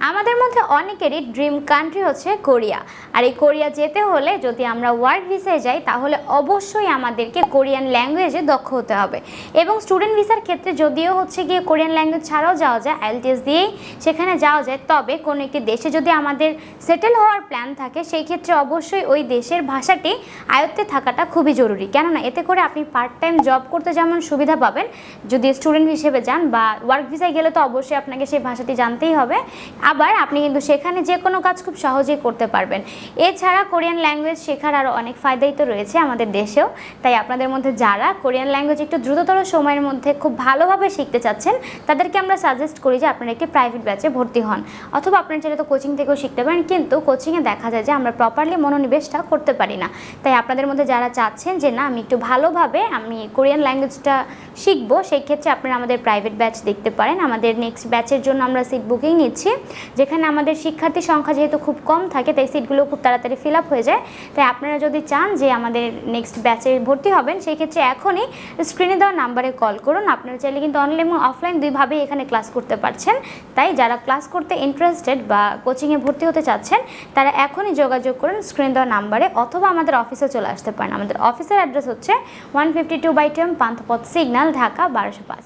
আমাদের মধ্যে অনেকেরই ড্রিম কান্ট্রি হচ্ছে কোরিয়া। আর এই কোরিয়া যেতে হলে যদি আমরা ওয়ার্ক ভিসায় যাই, তাহলে অবশ্যই আমাদেরকে কোরিয়ান ল্যাঙ্গুয়েজে দক্ষ হতে হবে। এবং স্টুডেন্ট ভিসার ক্ষেত্রে যদিও হচ্ছে গিয়ে কোরিয়ান ল্যাঙ্গুয়েজ ছাড়াও যাওয়া যায় আইএলটিএস দিয়েই সেখানে যাওয়া যায়, তবে কোনো একটি দেশে যদি আমাদের সেটেল হওয়ার প্ল্যান থাকে, সেই ক্ষেত্রে অবশ্যই ওই দেশের ভাষাটি আয়ত্তে থাকাটা খুবই জরুরি। কেননা এতে করে আপনি পার্ট টাইম জব করতে যেমন সুবিধা পাবেন, যদি স্টুডেন্ট হিসেবে যান বা ওয়ার্ক ভিসায় গেলে তো অবশ্যই আপনাকে সেই ভাষাটি জানতেই হবে। আবার আপনি কিন্তু সেখানে যে কোনো কাজ খুব সহজেই করতে পারবেন। এছাড়া কোরিয়ান ল্যাঙ্গুয়েজ শেখার আরও অনেক ফায়দাই তো রয়েছে আমাদের দেশেও। তাই আপনাদের মধ্যে যারা কোরিয়ান ল্যাঙ্গুয়েজ একটু দ্রুততর সময়ের মধ্যে খুব ভালোভাবে শিখতে চাচ্ছেন, তাদেরকে আমরা সাজেস্ট করি যে আপনারা একটি প্রাইভেট ব্যাচে ভর্তি হন। অথবা আপনারা চাইলে তো কোচিং থেকেও শিখতে পারেন, কিন্তু কোচিংয়ে দেখা যায় যে আমরা প্রপারলি মনোনিবেশটা করতে পারি না। তাই আপনাদের মধ্যে যারা চাচ্ছেন যে না, আমি একটু ভালোভাবে আমি কোরিয়ান ল্যাঙ্গুয়েজটা শিখব, সেই ক্ষেত্রে আপনারা আমাদের প্রাইভেট ব্যাচ দেখতে পারেন। আমাদের নেক্সট ব্যাচের জন্য আমরা সিট বুকিং নিচ্ছি। যেখানে আমাদের শিক্ষার্থী সংখ্যা যেহেতু খুব কম থাকে, তাই সিটগুলো খুব তাড়াতাড়ি ফিল আপ হয়ে যায়। তাই আপনারা যদি চান যে আমাদের নেক্সট ব্যাচে ভর্তি হবেন সেই ক্ষেত্রে এখনই স্ক্রিনে দেওয়া নাম্বারে কল করুন। আপনারা চাইলে কিন্তু অনলাইন এবং অফলাইন দুইভাবেই এখানে ক্লাস করতে পারছেন। তাই যারা ক্লাস করতে ইন্টারেস্টেড বা কোচিংয়ে ভর্তি হতে চাচ্ছেন, তারা এখনই যোগাযোগ করুন স্ক্রিনে দেওয়া নাম্বারে অথবা আমাদের অফিসে চলে আসতে পারেন। আমাদের অফিসের অ্যাড্রেস হচ্ছে ওয়ান ফিফটি টু বাই টেম পান্থপথ সিগন্যাল ঢাকা, বারোশো পাঁচ।